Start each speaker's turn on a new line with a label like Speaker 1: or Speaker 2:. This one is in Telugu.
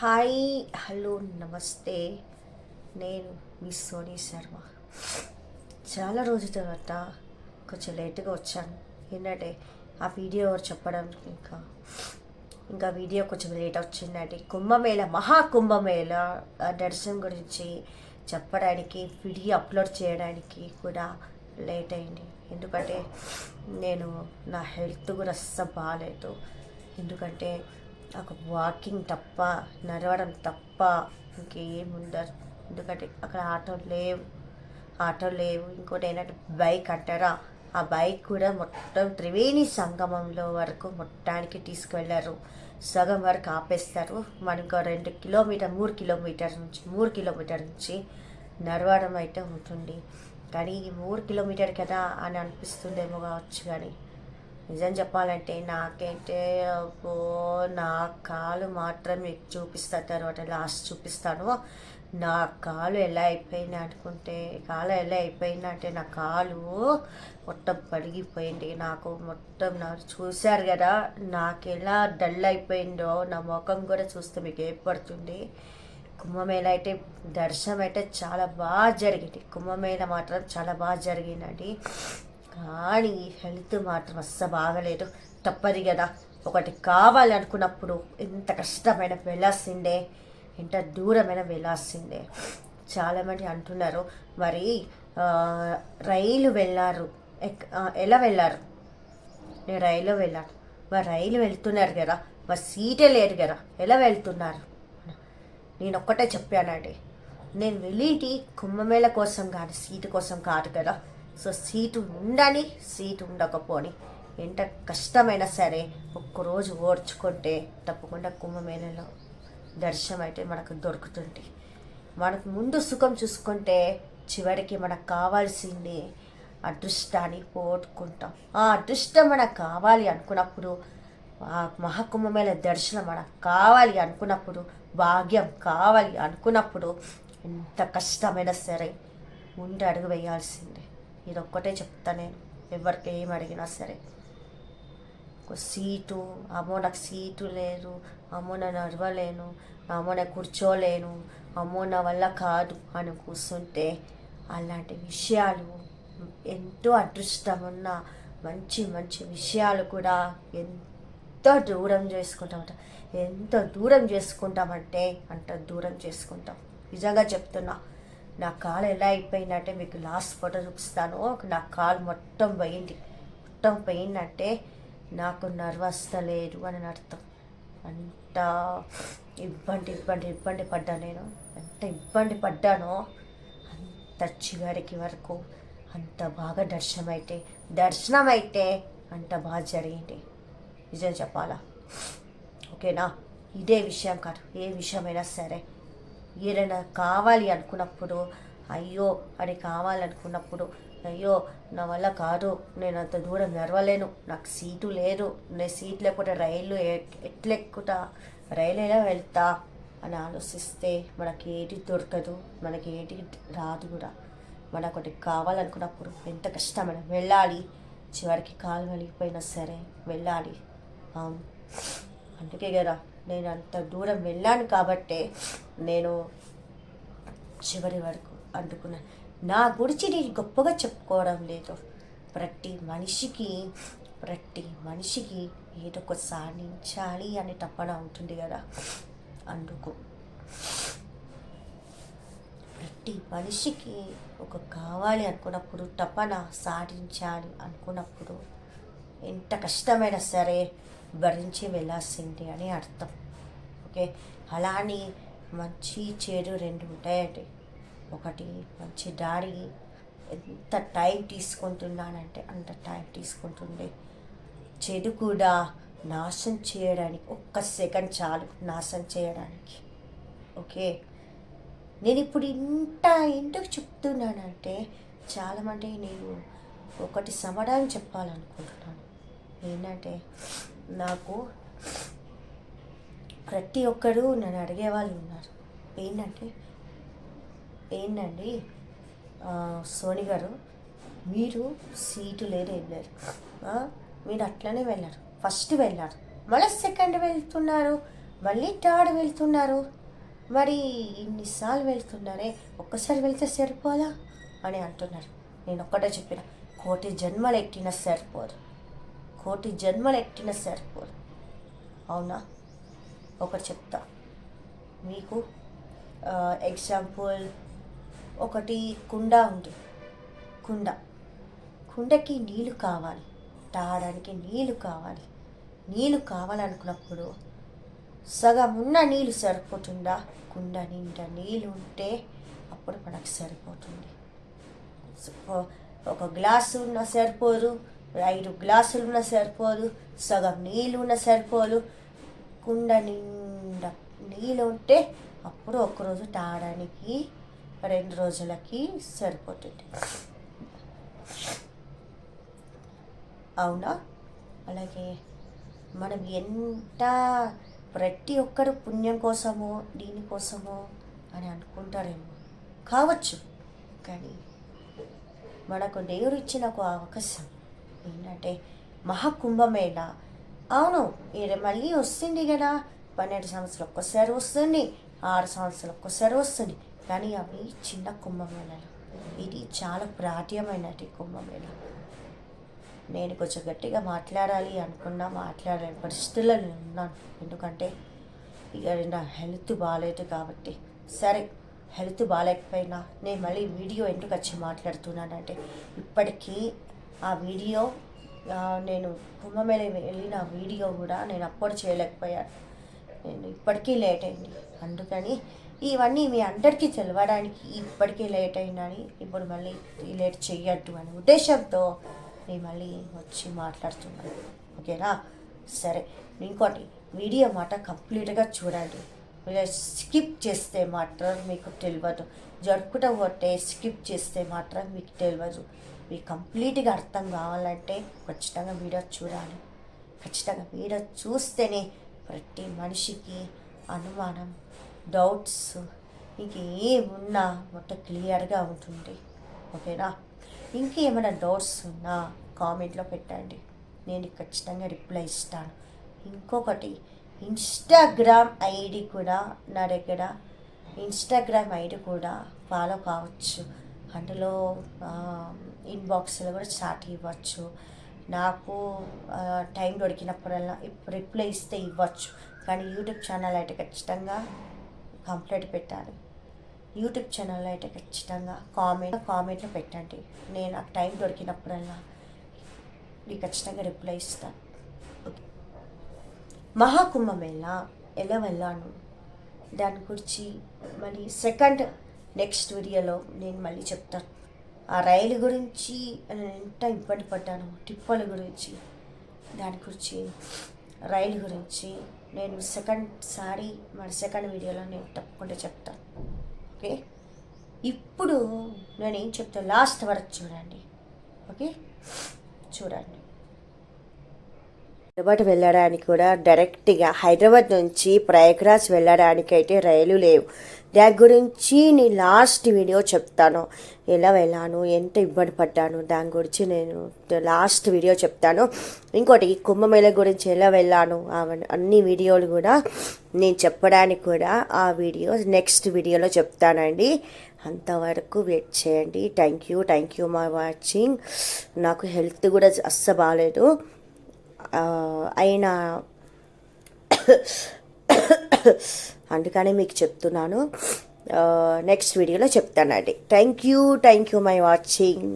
Speaker 1: హాయ్ హలో నమస్తే. నేను మీ సోనీ శర్మ. చాలా రోజుల తర్వాత కొంచెం లేట్గా వచ్చాను. ఏంటంటే ఆ వీడియో చెప్పడం? ఇంకా ఇంకా వీడియో కొంచెం లేట్ వచ్చిందంటే కుంభమేళ మహా కుంభమేళ ఆ దర్శనం గురించి చెప్పడానికి వీడియో అప్లోడ్ చేయడానికి కూడా లేట్ అయింది. ఎందుకంటే నేను నా హెల్త్ కూడా అస్సలు బాగాలేదు ఎందుకంటే నాకు వాకింగ్ తప్ప నడవడం తప్ప ఇంకేం ఉండదు ఎందుకంటే అక్కడ ఆటో లేవు. ఆటో లేవు. ఇంకోటి ఏంటంటే బైక్ అంటారా? ఆ బైక్ కూడా మొత్తం త్రివేణి సంగమంలో వరకు మొత్తానికి తీసుకువెళ్ళారు సగం వరకు ఆపేస్తారు. మనకు రెండు కిలోమీటర్ మూడు కిలోమీటర్ నుంచి మూడు కిలోమీటర్ నుంచి నడవడం అయితే ఉంటుంది. కానీ ఈ మూడు కిలోమీటర్ కదా అని అనిపిస్తుందేమో కావచ్చు కానీ నిజం చెప్పాలంటే నాకైతే నా కాలు మాత్రం మీకు చూపిస్తా తర్వాత లాస్ట్ చూపిస్తాను. నా కాలు ఎలా అయిపోయింది అనుకుంటే కాలు ఎలా అయిపోయింది అంటే నా కాలు మొత్తం పడిగిపోయింది. నాకు మొత్తం నా చూశారు కదా నాకు ఎలా డల్ అయిపోయిందో నా ముఖం కూడా చూస్తే మీకు ఏర్పడుతుంది. కుంభమేళ అయితే దర్శనం అయితే చాలా బాగా జరిగింది. కుంభమేళ మాత్రం చాలా బాగా జరిగిందండి. కానీ హెల్త్ మాత్రం అస్సలు బాగలేదు. తప్పదు కదా ఒకటి కావాలనుకున్నప్పుడు ఎంత కష్టమైన వెళ్ళాల్సిందే ఎంత దూరమైన వెళ్ళాల్సిందే చాలామంది అంటున్నారు. మరి రైలు వెళ్ళారు. ఎలా వెళ్ళారు? నేను రైలు వెళ్ళాను మరి రైలు వెళ్తున్నారు కదా మరి సీటే లేదు కదా ఎలా వెళ్తున్నారు? నేను ఒక్కటే చెప్పానండి. నేను వెళ్ళేటి కుంభమేళ కోసం కానీ సీటు కోసం కాదు కదా సో సీటు ఉండని సీటు ఉండకపోని ఎంత కష్టమైనా సరే ఒక్కరోజు ఓడ్చుకుంటే తప్పకుండా కుంభమేళలో దర్శనం అయితే మనకు దొరుకుతుంది. మనకు ముందు సుఖం చూసుకుంటే చివరికి మనకు కావాల్సింది అదృష్టాన్ని పోగొట్టుకుంటాం ఆ అదృష్టం మనకు కావాలి అనుకున్నప్పుడు ఆ మహాకుంభమేళ దర్శనం మనకు కావాలి అనుకున్నప్పుడు భాగ్యం కావాలి అనుకున్నప్పుడు ఎంత కష్టమైనా సరే ముందు అడుగు వేయాల్సిందే. ఇది ఒక్కటే చెప్తా నేను ఎవరికి ఏం అడిగినా సరే. ఒక సీటు అమ్మో నాకు సీటు లేదు అమ్మో నేను నడవలేను అమ్మో నేను కూర్చోలేను అమ్మో నా వల్ల కాదు అని కూర్చుంటే అలాంటి విషయాలు ఎంతో అదృష్టం ఉన్న మంచి మంచి విషయాలు కూడా ఎంతో దూరం చేసుకుంటామంట. ఎంత దూరం చేసుకుంటామంటే అంత దూరం చేసుకుంటాం. నిజంగా చెప్తున్నా. నా కాలు ఎలా అయిపోయిందంటే మీకు లాస్ట్ ఫోటో చూపిస్తాను. నా కాలు మొత్తం పోయింది. మొత్తం పోయిందంటే నాకు నర్వస్తలేదు అని అర్థం. అంత ఇబ్బంది ఇబ్బంది ఇబ్బంది పడ్డా నేను. ఎంత ఇబ్బంది పడ్డానో అంత చివరికి వరకు అంత బాగా దర్శనం దర్శనమైతే దర్శనం అయితే అంత బాగా జరిగింది. నిజం చెప్పాలా? ఓకేనా? ఇదే విషయం కాదు. ఏ విషయమైనా సరే. ఏదైనా కావాలి అనుకున్నప్పుడు అయ్యో అది కావాలనుకున్నప్పుడు అయ్యో నా వల్ల కాదు నేను అంత దూరం నడవలేను నాకు సీటు లేదు నేను సీట్ లేకపోతే రైలు ఎట్లెక్కుతా ఎట్లా రైలు ఎలా వెళ్తా అని ఆలోచిస్తే మనకి ఏది దొరకదు మనకి ఏది రాదు కూడా. మనకు ఒకటి కావాలనుకున్నప్పుడు ఎంత కష్టమైన వెళ్ళాలి చివరికి కాలు వెళ్ళిపోయినా సరే వెళ్ళాలి. అవును. అందుకే కదా నేను అంత దూరం వెళ్ళాను కాబట్టే నేను చివరి వరకు అందుకున్నాను నా గురించి నేను గొప్పగా చెప్పుకోవడం లేదు. ప్రతి మనిషికి ప్రతి మనిషికి ఏదో ఒక సాధించాలి అనే తపన ఉంటుంది కదా. అందుకు ప్రతి మనిషికి ఒక కావాలి అనుకున్నప్పుడు తపన సాధించాలి అనుకున్నప్పుడు ఎంత కష్టమైనా సరే భరించి వెళ్ళాల్సింది అని అర్థం. ఓకే? అలా అని మంచి చెడు రెండు ఉంటాయండి. ఒకటి మంచి దాడి ఎంత టైం తీసుకుంటున్నానంటే అంత టైం తీసుకుంటుండే. చెడు కూడా నాశనం చేయడానికి ఒక్క సెకండ్ చాలు నాశనం చేయడానికి. ఓకే? నేను ఇప్పుడు ఇంత ఎందుకు చెప్తున్నానంటే చాలామంది నేను ఒకటి సమాధానం చెప్పాలనుకుంటున్నాను. ఏంటంటే నాకు ప్రతి ఒక్కరు నన్ను అడిగే వాళ్ళు ఉన్నారు. ఏంటంటే ఏంటండి సోని గారు మీరు సీటు లేదు వెళ్ళారు లేదు. మీరు అట్లనే వెళ్ళారు. ఫస్ట్ వెళ్ళారు. మళ్ళీ సెకండ్ వెళ్తున్నారు. మళ్ళీ థర్డ్ వెళ్తున్నారు. మరి ఇన్నిసార్లు వెళ్తున్నారే? ఒక్కసారి వెళ్తే సరిపోదా? అని అంటున్నారు. నేను ఒక్కటే చెప్పిన. కోటి జన్మలు ఎట్టిన సరిపోదు. కోటి జన్మలు ఎట్టిన సరిపోదు. అవునా? ఒకటి చెప్తా. మీకు ఎగ్జాంపుల్ ఒకటి కుండ ఉంది. కుండ. కుండకి నీళ్ళు కావాలి. తాగడానికి నీళ్ళు కావాలి. నీళ్ళు కావాలనుకున్నప్పుడు సగం ఉన్న నీళ్ళు సరిపోతుందా? కుండ నిండా నీళ్ళు ఉంటే అప్పుడు మనకు సరిపోతుంది. ఒక గ్లాసు ఉన్న సరిపోదు ఐదు గ్లాసులు ఉన్న సరిపోదు సగం నీళ్ళు ఉన్న సరిపోదు కుండ నిండా నీళ్ళు ఉంటే అప్పుడు ఒకరోజు తాగడానికి రెండు రోజులకి సరిపోతుంది. అవునా? అలాగే మనం ఎంత ప్రతి ఒక్కరు పుణ్యం కోసమో దీనికోసమో అని అనుకుంటారేమో. కావచ్చు. కానీ మనకు దేవుడు ఇచ్చిన ఒక అవకాశం ఏంటంటే మహాకుంభమేళ అవును ఇది మళ్ళీ వస్తుంది కదా పన్నెండు సంవత్సరాలు ఒక్కసారి వస్తుంది ఆరు సంవత్సరాలు ఒక్కసారి వస్తుంది. కానీ అవి చిన్న కుంభమేళలు. ఇది చాలా ప్రాధ్యమైనది కుంభమేళ. నేను కొంచెం గట్టిగా మాట్లాడాలి అనుకున్నా మాట్లాడలేని పరిస్థితుల్లో ఉన్నాను. ఎందుకంటే ఇక నా హెల్త్ బాగాలేదు కాబట్టి. సరే హెల్త్ బాగాలేకపోయినా నేను మళ్ళీ వీడియో ఎందుకు వచ్చి మాట్లాడుతున్నానంటే ఇప్పటికీ ఆ వీడియో నేను కుంభమేళ వెళ్ళిన వీడియో కూడా నేను అప్లోడ్ చేయలేకపోయాను నేను ఇప్పటికీ లేట్ అయింది. అందుకని ఇవన్నీ మీ అందరికీ తెలవడానికి ఇప్పటికీ లేట్ అయిందని ఇప్పుడు మళ్ళీ లేట్ చేయొద్దు అనే ఉద్దేశంతో నేను మళ్ళీ వచ్చి మాట్లాడుతున్నాను. ఓకేనా? సరే. ఇంకోటి వీడియో మాట కంప్లీట్గా చూడండి. మీరు స్కిప్ చేస్తే మాత్రం మీకు తెలియదు జరుపుకుంటూ పోతే స్కిప్ చేస్తే మాత్రం మీకు తెలియదు మీకు కంప్లీట్గా అర్థం కావాలంటే ఖచ్చితంగా వీడియో చూడాలి. ఖచ్చితంగా వీడియో చూస్తేనే ప్రతి మనిషికి అనుమానం డౌట్స్ ఇంకేమున్నా మొత్తం క్లియర్గా ఉంటుంది. ఓకేనా? ఇంకేమైనా డౌట్స్ ఉన్నా కామెంట్లో పెట్టండి. నేను ఖచ్చితంగా రిప్లై ఇస్తాను. ఇంకొకటి ఇన్స్టాగ్రామ్ ఐడి కూడా నా దగ్గర. ఇన్స్టాగ్రామ్ ఐడి కూడా ఫాలో కావచ్చు. అందులో ఇన్బాక్స్లో కూడా చాట్ ఇవ్వచ్చు. నాకు టైం దొరికినప్పుడల్లా ఇప్పుడు రిప్లై ఇస్తే ఇవ్వచ్చు. కానీ యూట్యూబ్ ఛానల్ అయితే ఖచ్చితంగా కంప్లైంట్ పెట్టాలి. యూట్యూబ్ ఛానల్లో అయితే ఖచ్చితంగా కామెంట్ కామెంట్లో పెట్టండి. నేను నాకు టైం దొరికినప్పుడల్లా నీకు ఖచ్చితంగా రిప్లై ఇస్తాను ఓకే. మహాకుంభమేళ ఎలా వెళ్ళాను దాని గురించి మళ్ళీ సెకండ్ నెక్స్ట్ వీడియోలో నేను మళ్ళీ చెప్తాను. ఆ రైలు గురించి నేను ఎంత ఇబ్బంది పడ్డాను టిప్పల గురించి దాని గురించి రైలు గురించి నేను సెకండ్ సారి మరి సెకండ్ వీడియోలో నేను తప్పకుండా చెప్తాను. ఓకే ఇప్పుడు నేను ఏం చెప్తాను లాస్ట్ వరకు చూడండి. ఓకే చూడండి. హైదరాబాద్ వెళ్ళడానికి కూడా డైరెక్ట్గా హైదరాబాద్ నుంచి ప్రయాగ్రాజ్ వెళ్ళడానికి అయితే రైలు లేవు. దాని గురించి నేను లాస్ట్ వీడియో చెప్తాను. ఎలా వెళ్ళాను ఎంత ఇబ్బంది పడ్డాను దాని గురించి నేను లాస్ట్ వీడియో చెప్తాను. ఇంకోటి కుంభమేళ గురించి ఎలా వెళ్ళాను అవన్నీ అన్ని వీడియోలు కూడా నేను చెప్పడానికి కూడా ఆ వీడియో నెక్స్ట్ వీడియోలో చెప్తానండి. అంతవరకు వెయిట్ చేయండి. Thank you thank you my watching. నాకు హెల్త్ కూడా అస్సలు బాగాలేదు అయినా అందుకనే మీకు చెప్తున్నాను. నెక్స్ట్ వీడియోలో చెప్తానండి. Thank you thank you my watching